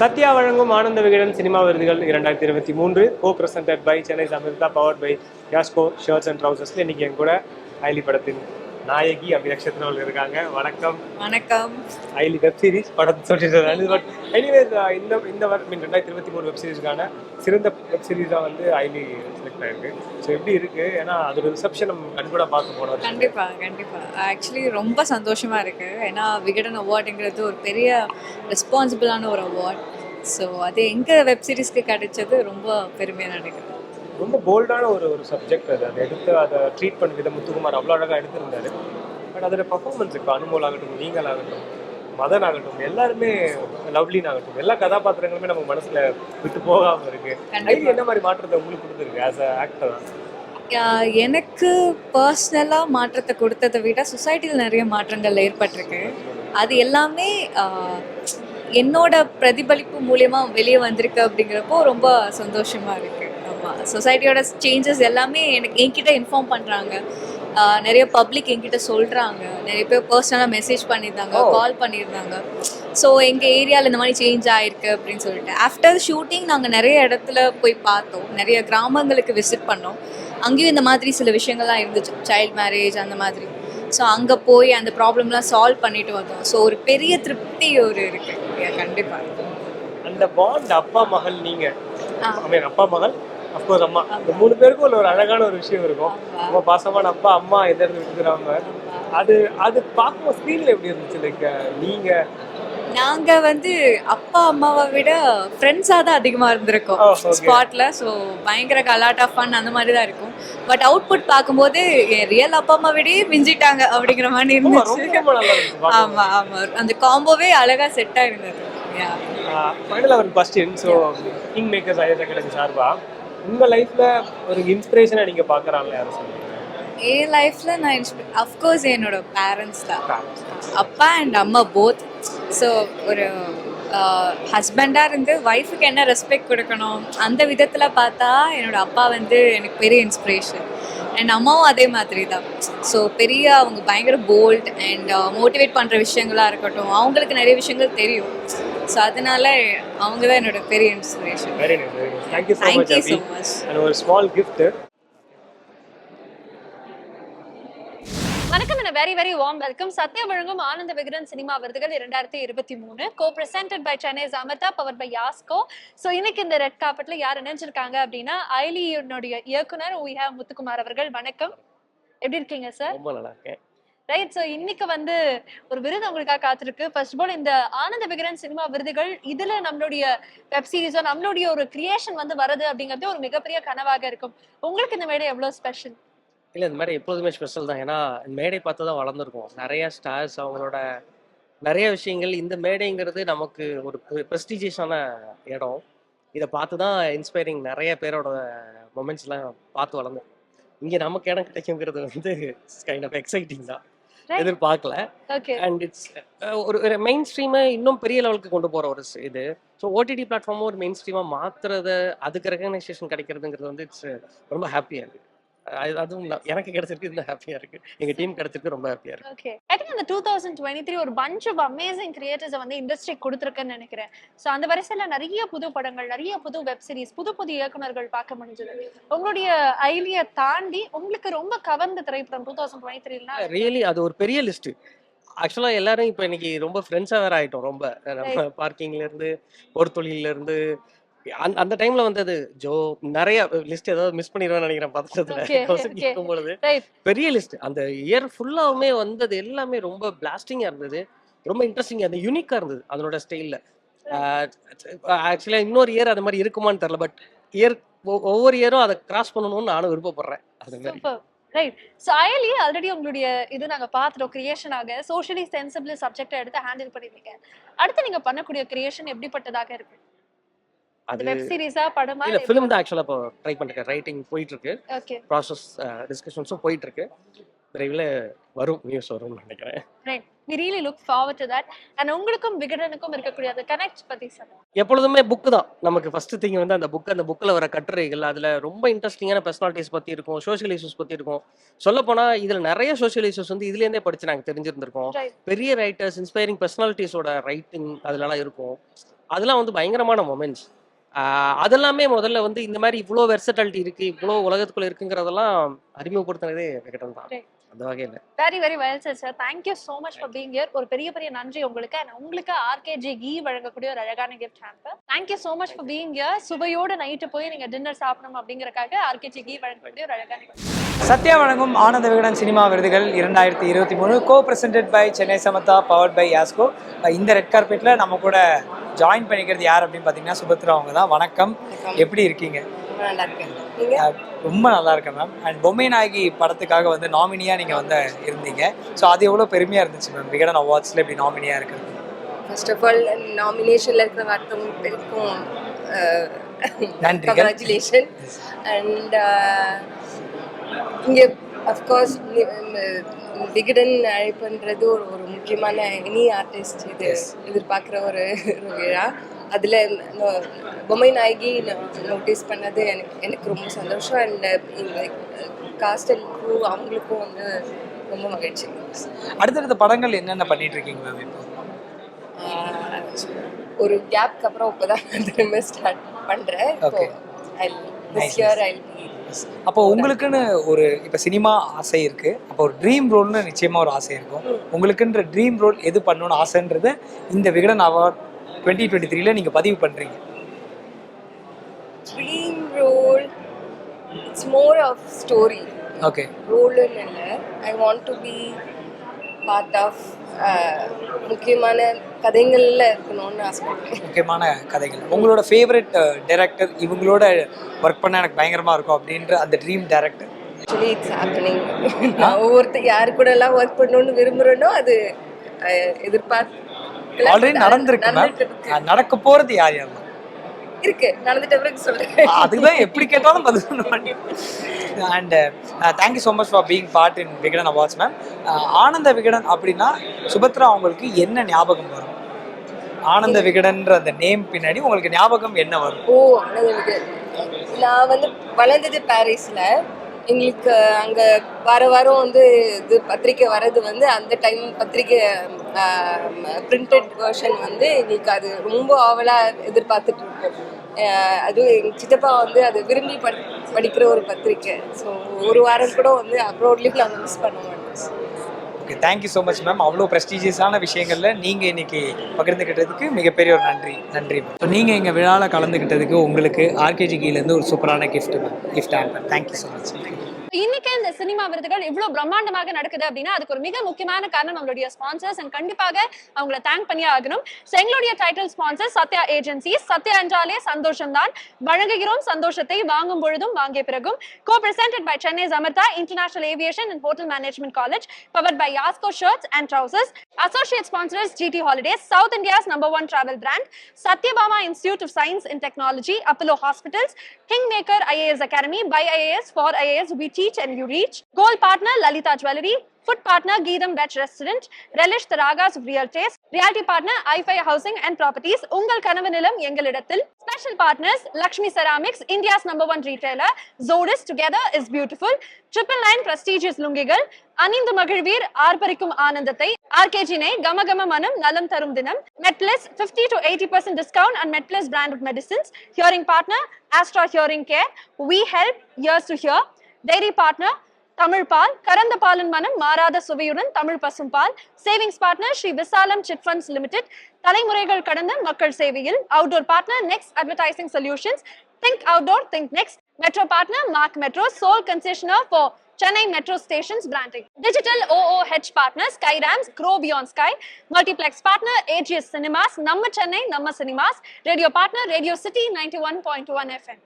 சத்யா வழங்கும் ஆனந்த விகடன் சினிமா விருதுகள் இரண்டாயிரத்தி இருபத்தி மூன்று. Co presented by Chennai Amirtha power by Yasco shirts and ட்ரௌசர்ஸ்ல இன்னைக்கு என் கூட ஐலி படத்தின் நாயகி அபி நட்சத்திரம் அவர்கள் இருக்காங்க. வணக்கம். வணக்கம். ஐலி வெப் சீரிஸ் படத்தை சொல்லிட்டு பட் எனிவேஸ் இந்த இந்த வருடம் ரெண்டாயிரத்தி இருபத்தி மூணு வெப் சீரிஸ்க்கான சிறந்த வெப் சீரிஸாக வந்து ஐலி செலக்ட் ஆயிருக்கு. ஸோ எப்படி இருக்கு? ஏன்னா அதோட ரிசப்ஷன் நம்ம கண்கூட பார்க்க போனோம் கண்டிப்பா கண்டிப்பா. ஆக்சுவலி ரொம்ப சந்தோஷமா இருக்கு. ஏன்னா விகடன் அவார்டுங்கிறது ஒரு பெரிய ரெஸ்பான்சிபிளான ஒரு அவார்ட் ஸோ அது எங்க வெப் சீரிஸ்க்கு கிடைச்சது ரொம்ப பெருமையா நினைக்கிறேன். ரொம்ப போல்டான ஒரு ஒரு சப்ஜெக்ட் அது. அதை எடுத்து அதை ட்ரீட் பண்ண விதம் முத்துக்குமார் அவ்வளோ அழகாக எடுத்திருந்தாரு. பட் அதோட பர்ஃபார்மன்ஸுக்கு அனுமோல் ஆகட்டும் நீங்கள் ஆகட்டும் மதன் ஆகட்டும் எல்லாருமே லவ்லின் ஆகட்டும் எல்லா கதாபாத்திரங்களுமே நம்ம மனசுல விட்டு போகாம இருக்கு. ஐடி என்ன மாதிரி மாற்றத்தை உங்களுக்கு கொடுத்துருக்கு ஆஸ் அ ஆக்டர் எனக்கு பர்சனலாக மாற்றத்தை கொடுத்ததை விட சொசைட்டியில் நிறைய மாற்றங்கள் ஏற்பட்டிருக்கு. அது எல்லாமே என்னோட பிரதிபலிப்பு மூலியமா வெளியே வந்திருக்கு அப்படிங்கிறப்போ ரொம்ப சந்தோஷமா இருக்கு. ஆமாம் சொசைட்டியோட சேஞ்சஸ் எல்லாமே எனக்கு என்கிட்ட இன்ஃபார்ம் பண்ணுறாங்க நிறைய பப்ளிக் என்கிட்ட சொல்கிறாங்க நிறைய பேர் பர்சனலாக மெசேஜ் பண்ணியிருந்தாங்க. கால் பண்ணியிருந்தாங்க. ஸோ எங்கள் ஏரியாவில் இந்த மாதிரி சேஞ்ச் ஆயிருக்கு அப்படின்னு சொல்லிட்டு. ஆஃப்டர் ஷூட்டிங் நாங்கள் நிறைய இடத்துல போய் பார்த்தோம். நிறைய கிராமங்களுக்கு விசிட் பண்ணோம். அங்கேயும் இந்த மாதிரி சில விஷயங்கள்லாம் இருந்துச்சு. சைல்ட் மேரேஜ் அந்த மாதிரி. ஸோ அங்கே போய் அந்த ப்ராப்ளம்லாம் சால்வ் பண்ணிட்டு வந்தோம். ஸோ ஒரு பெரிய திருப்தி ஒரு இருக்கு. Yeah, கண்டிப்பா. அந்த பாண்ட் அப்பா மகள் நீங்க? ஆ. I mean, அப்பா மகள்? அப்கோர்ஸ் அம்மா. இந்த மூணு பேருக்கும் உள்ள ஒரு அழகான ஒரு விஷயம் இருக்கும். ரொம்ப பாசமான அப்பா அம்மா எந்த இடத்துல விட்டுக்கிறாங்க? அது அது பார்க்கும்போது ஸ்க்ரீன்ல எப்படி இருந்துச்சு? லைக் நீங்க? நாங்க வந்து அப்பா அம்மாவை விட ஃப்ரெண்ட்ஸாக தான் அதிகமாக இருந்திருக்கோம். Oh. ஸ்பாட்ல ஸோ பயங்கர கலாட்டா ஃபன் அந்த மாதிரி தான் இருக்கும். பட் அவுட்புட் பார்க்கும்போது என் ரியல் அப்பா அம்மா விடயே மிஞ்சிட்டாங்க அப்படிங்கிற மாதிரி இருந்துச்சு. ஆமா ஆமா. அந்த காம்போவே அழகா செட் ஆயிருந்தது. ஃபைனல் அவர் question so King Makers IAS Academy சார்பா? உங்க லைஃப்ல ஒரு இன்ஸ்பிரேஷனா நீங்க பாக்குறாங்க யாரும் சொல்லுங்க. என் லைஃப்ல நான் அஃப்கோர்ஸ் என்னோட பேரண்ட்ஸ் தான். அப்பா அண்ட் அம்மா போத் ஸோ ஒரு ஹஸ்பண்டாக இருந்து ஒய்ஃபுக்கு என்ன ரெஸ்பெக்ட் கொடுக்கணும் அந்த விதத்தில் பார்த்தா என்னோட அப்பா வந்து எனக்கு பெரிய இன்ஸ்பிரேஷன் அண்ட் அம்மாவும் அதே மாதிரி தான். ஸோ பெரிய அவங்க பயங்கர போல்ட் அண்ட் மோட்டிவேட் பண்ணுற விஷயங்களாக இருக்கட்டும் அவங்களுக்கு நிறைய விஷயங்கள் தெரியும். ஸோ அதனால அவங்க தான் என்னோட பெரிய inspiration very nice very nice thank you so much thank you Abhi so much and ஒரு ஸ்மால் கிஃப்ட் வணக்கம் என்ன very very warm welcome Sathya வழங்கும் ஆனந்த விகடன் சினிமா விருதுகள் இரண்டாயிரத்தி இருபத்தி மூணு. Co presented by Chennai Amirtha power by Yasco so இன்னைக்கு இந்த ரெட் கார்பெட்ல யார் இணைஞ்சிருக்காங்க அப்படின்னா ஐலியினுடைய இயக்குனர் ஹேவ் முத்துக்குமார் அவர்கள். வணக்கம். எப்படி இருக்கீங்க சார் ரொம்ப நல்லா இருக்கேன். ரைட் ஸோ இன்னைக்கு வந்து ஒரு விருது உங்களுக்காக காத்திருக்கு. ஃபர்ஸ்ட் ஆஃப் ஆல் இந்த ஆனந்த விகரன் சினிமா விருதுகள் இதுல நம்மளுடைய வெப் சீரிஸோ நம்மளுடைய ஒரு கிரியேஷன் வந்து வருது அப்படிங்கிறது ஒரு மிகப்பெரிய கனவாக இருக்கும். உங்களுக்கு இந்த மேடை எவ்வளோ ஸ்பெஷல் இல்லை இந்த மாதிரி எப்போதுமே ஸ்பெஷல் தான். ஏன்னா மேடை பார்த்து தான் வளர்ந்துருக்கோம். நிறைய ஸ்டார்ஸ் அவங்களோட நிறைய விஷயங்கள் இந்த மேடைங்கிறது நமக்கு ஒரு ப்ரெஸ்டிஜியஸான இடம். இதை பார்த்து தான் இன்ஸ்பைரிங் நிறைய பேரோட மொமெண்ட்ஸ்லாம் பார்த்து வளர்ந்தோம். இங்கே நமக்கு இடம் கிடைக்குங்கிறது வந்து கைண்ட் ஆஃப் எக்ஸைட்டிங் தான். எதிர்பார்க்கல. அண்ட் இட்ஸ் ஒரு மெயின் ஸ்ட்ரீமை இன்னும் பெரிய லெவலுக்கு கொண்டு போகிற ஒரு இது. ஸோ ஓடிடி பிளாட்ஃபார்மும் ஒரு மெயின் ஸ்ட்ரீமாக மாற்றுறத அதுக்கு ரெகனைசேஷன் கிடைக்கிறதுங்கிறது வந்து இட்ஸ் ரொம்ப ஹாப்பியாக இருக்குது அதுவும் எனக்கு கிடைச்சிருக்கு இன்னும் ஹாப்பியாக இருக்குது எங்கள் டீம் கிடைச்சிருக்கு ரொம்ப ஹாப்பியாக இருக்குது ஓகே ஐ திங்க் இந்த டூ தௌசண்ட் டுவெண்ட்டி த்ரீ ஒரு பஞ்ச் ஆஃப் அமேசிங் கிரியேட்டர்ஸை வந்து இண்டஸ்ட்ரி கொடுத்துருக்குன்னு நினைக்கிறேன். ஸோ அந்த வரிசையில் நிறைய புது படங்கள் நிறைய புது வெப் சீரிஸ் புது புது இயக்குனர்கள் பார்க்க முடிஞ்சது. உங்களுடைய ஐலியை தாண்டி உங்களுக்கு ரொம்ப கவர்ந்த திரைப்படம் டூ தௌசண்ட் டுவெண்ட்டி த்ரீனா ரியலி அது ஒரு பெரிய லிஸ்ட்டு ஆக்சுவலாக எல்லாரும் இப்போ இன்னைக்கு ரொம்ப ஃப்ரெண்ட்ஸாக வேற ஆகிட்டோம் ரொம்ப. நம்ம பார்க்கிங்லேருந்து ஒரு தொழிலேருந்து அந்த அந்த டைமில் வந்தது ஜோ நிறைய லிஸ்ட் ஏதாவது மிஸ் பண்ணிடுவேன்னு நினைக்கிறேன். கேட்கும் பொழுது பெரிய லிஸ்ட் அந்த இயர் ஃபுல்லாவுமே வந்தது எல்லாமே ரொம்ப பிளாஸ்டிங்காக இருந்தது. ரொம்ப இன்ட்ரெஸ்டிங்காக இருந்தது. யூனிக்காக இருந்தது அதனோட ஸ்டைலில் ஆக்சுவலாக இன்னொரு இயர் அது மாதிரி இருக்குமான்னு தெரில பட் இயர் ஒவ்வொரு இயரும் அதை கிராஸ் பண்ணணும்னு நானும் விருப்பப்படுறேன். அது மாதிரி. ரைட் ஸோ ஐலி ஆல்ரெடி உங்களுடைய இது நாங்க பார்த்துட்டோம் கிரியேஷனாக சோஷியலி சென்சிபிள் சப்ஜெக்டை எடுத்து ஹேண்டில் பண்ணிருக்கீங்க. அடுத்து நீங்க பண்ணக்கூடிய கிரியேஷன் எப்படிப்பட்டதாக இருக்கு? அது வெப் சீரிஸா படமா இல்லை ஃபிலிம் தான் ஆக்சுவலாக இப்போ ட்ரை பண்ணிருக்கேன் ரைட்டிங் போயிட்டு இருக்கு ஓகே ப்ராசஸ் டிஸ்கஷன்ஸும் போயிட்டு இருக்கு விரைவில் வரும் நியூஸ் வரும்னு நினைக்கிறேன். Right we really look forward to that and உங்களுக்கும் விகடனுக்கும் இருக்கக்கூடிய அந்த கனெக்ட் பத்தி சொல்லுங்க. எப்பொழுதுமே புக்கு தான். நமக்கு ஃபர்ஸ்ட் திங் வந்து அந்த புக் அந்த புக்கில் வர கட்டுரைகள் அதில் ரொம்ப இன்ட்ரெஸ்டிங்கான பர்சனாலிட்டிஸ் பற்றி இருக்கும் சோஷியல் இஷ்யூஸ் பற்றி இருக்கும். சொல்ல போனால் இதில் நிறைய சோஷியல் இஷ்யூஸ் வந்து இதுலேருந்தே படிச்சு நாங்கள் தெரிஞ்சிருந்திருக்கோம். பெரிய ரைட்டர்ஸ் இன்ஸ்பைரிங் பர்சனாலிட்டிஸோட ரைட்டிங் அதுலலாம் இருக்கும். அதெல்லாம் வந்து பயங்கரமான மொமெண்ட்ஸ் அதெல்லாமே முதல்ல வந்து இந்த மாதிரி இவ்வளோ வெர்சட்டாலிட்டி இருக்கு இவ்வளோ உலகத்துக்குள்ள இருக்குங்கிறதெல்லாம் அறிமுகப்படுத்தினதே விகடன் தான். அந்த வகையில். Very very well sir sir thank you so much for being here ஒரு பெரிய பெரிய நன்றி உங்களுக்கு. And உங்களுக்கு ஆர்கேஜி கீ வழங்கக்கூடிய ஒரு அழகான gift hamper thank you so much for being here சுவையோடு night போய் நீங்க டின்னர் சாப்பிடணும் அப்படிங்கறக்காக ஆர்கேஜி கீ வழங்கக்கூடிய ஒரு அழகான. சத்யா வழங்கும் ஆனந்த விகடன் சினிமா விருதுகள் இரண்டாயிரத்தி இருபத்தி மூணு கோ பிரசன்டட் பை சென்னை சமத்தா பவர்ட் பை யாஸ்கோ இந்த ரெட் கார்பெட்டில் நம்ம கூட ஜாயின் பண்ணிக்கிறது யார் அப்படின்னு பார்த்தீங்கன்னா சுபத்ரா அவங்க தான். வணக்கம். எப்படி இருக்கீங்க? ரொம்ப நல்லா இருக்கேன். மேம் அண்ட் பொம்மை நாயகி படத்துக்காக வந்து நாமினியாக நீங்கள் வந்து இருந்தீங்க. ஸோ அது எவ்வளோ பெருமையாக இருந்துச்சு மேம் விகடன் அவார்ட்ஸில் இப்படி நாமினியாக இருக்கிறது. ஃபர்ஸ்ட் ஆஃப் ஆல் நாமினேஷன்ல இருக்கிற வார்த்தவங்க பேருக்கும் நன்றிகள். கங்க்ராச்சுலேஷன் அண்ட் இங்கே அஃப்கோர்ஸ் விகடன் அழைப்புன்றது ஒரு ஒரு முக்கியமான எனி ஆர்டிஸ்ட் இது. எதிர்பார்க்குற ஒரு விழா. அதில் பொம்மை நாயகி நோட்டீஸ் பண்ணது எனக்கு எனக்கு ரொம்ப சந்தோஷம். அண்ட் இந்த காஸ்ட் அண்ட் க்ரூ அவங்களுக்கும் வந்து ரொம்ப மகிழ்ச்சி. அடுத்தடுத்த படங்கள் என்னென்ன பண்ணிட்டு இருக்கீங்க மேம் இப்போ? ஒரு கேப்க்கு அப்புறம் இப்போதான் திரும்ப ஸ்டார்ட் பண்றேன். இப்போ. ஐ திஸ் இயர் ஐ அப்போ உங்களுக்குன்னு ஒரு இப்போ சினிமா ஆசை இருக்கு. அப்போ ஒரு ட்ரீம் ரோல்னு நிச்சயமா ஒரு ஆசை இருக்கும். உங்களுக்குன்ற ட்ரீம் ரோல் எது பண்ணணும்னு ஆசைன்றத இந்த விகடன் அவார்ட் டுவெண்ட்டி டுவெண்ட்டி த்ரீல நீங்க பதிவு பண்றீங்க. Dream role it's more of story okay ரோல்னு இல்லை. I want to be part of முக்கியமான கதைகள்ல இருக்கணும்னு ஆசைப்படுறேன். முக்கியமான கதைகள். உங்களோட ஃபேவரட் டைரக்டர் இவங்களோட ஒர்க் பண்ண எனக்கு பயங்கரமா இருக்கும் அப்படின்ற அந்த dream director actually it's happening நான் ஒவ்வொருத்தர் யார் கூட எல்லாம் ஒர்க் பண்ணணும்னு விரும்புகிறேனோ அது அஹ், எதிர்பார்க்கல. ஆல்ரெடி நடந்திருக்கு. நடக்க போறது யார் யாரெல்லாம் இருக்கு. நடந்துட்ட பிறகு சொல்றேன். அதுதான் எப்படி கேட்டாலும் பதில் சொல்ல மாட்டேன். And thank you so much for being part in Vikatan awards ma'am Ananda Vikatan அப்படின்னா சுபத்ரா அவங்களுக்கு என்ன ஞாபகம் வரும்? ஆனந்த விகடன்ற அந்த நேம் பின்னாடி உங்களுக்கு ஞாபகம் என்ன வரும்? ஓ அழகு நான் வந்து வளர்ந்தது பாரிஸ்ல. எங்களுக்கு அங்க வார வாரம் வந்து இது பத்திரிக்கை வர்றது வந்து அந்த டைம் பத்திரிக்கை பிரிண்டட் வெர்ஷன் வந்து எங்களுக்கு அது ரொம்ப ஆவலா எதிர்பார்த்துட்டு இருக்கோம். அதுவும் எங்க சித்தப்பா வந்து அது விரும்பி படி படிக்கிற ஒரு பத்திரிக்கை. ஸோ ஒரு வாரம் கூட வந்து அப்ரோட்லேயும் நாங்கள் மிஸ் பண்ண மாட்டோம். Okay thank you so much ma'am அவ்வளோ ப்ரெஸ்டீஜியஸான விஷயங்களில் நீங்கள் இன்னைக்கு பகிர்ந்துக்கிட்டதுக்கு மிகப்பெரிய ஒரு நன்றி நன்றி மேம் ஸோ நீங்கள் எங்கள் விழாவில் கலந்துக்கிட்டதுக்கு உங்களுக்கு ஆர்கேஜி கீழேருந்து ஒரு சூப்பரான gift ma'am gift hamper thank you so much இன்னைக்கு இந்த சினிமா விருதுகள் இவ்வளவு பிரம்மாண்டமாக நடக்குது அப்படின்னா அதுக்கு ஒரு மிக முக்கியமான காரணம் நம்மளுடைய ஸ்பான்சர்ஸ் அண்ட் கண்டிப்பாக அவங்கள தேங்க் பண்ணியே ஆகணும். எங்களுடைய title sponsor Sathya agency Sathya என்றாலே சந்தோஷம் தான் வழங்குகிறோம் சந்தோஷத்தை வாங்கும் பொழுதும் வாங்கிய பிறகும். Co presented by Chennai Amirtha international aviation and hotel management college powered by Yasco shirts and trousers associate sponsors GT holidays south India's number one travel brand Sathyabama institute of science and technology Apollo hospitals King Maker IAS Academy by IAS for IAS V T reach and you reach. Gold partner Lalita Jewelry. Food partner Geetham Veg Restaurant. Relish the Ragas of Real Taste. Reality partner iFi Housing and Properties. Ungal கனவு நிலம் எங்களிடத்தில். Special partners Lakshmi Ceramics, India's number one retailer. Zodis Together is Beautiful. Triple Nine prestigious லுங்கிகள் அணிந்து மகிழ்வீர் ஆர்ப்பரிக்கும் ஆனந்தத்தை ஆர்கேஜினை கமகம மனம் நலம் தரும் தினம் MedPlus 50 to 80 percent discount on MedPlus branded medicines hearing partner Astra Hearing Care we help ears to hear dairy partner Tamil பால் கறந்த பாலின் மனம் மாறாத சுவையுடன் தமிழ் பசும் பால் சேவிங்ஸ் பார்ட்னர் ஸ்ரீ விசாலம் சிட் ஃபண்ட்ஸ் லிமிடெட் தலைமுறைகள் கடந்த மக்கள் சேவையில் outdoor partner next advertising solutions think outdoor think next metro partner mark metro sole concessioner for Chennai metro stations branding Chennai Metro Stations sky Digital grow partner sky Grow partner AGS cinemas நம்ம சென்னை நம்ம cinemas radio Namma radio city partner one City one FM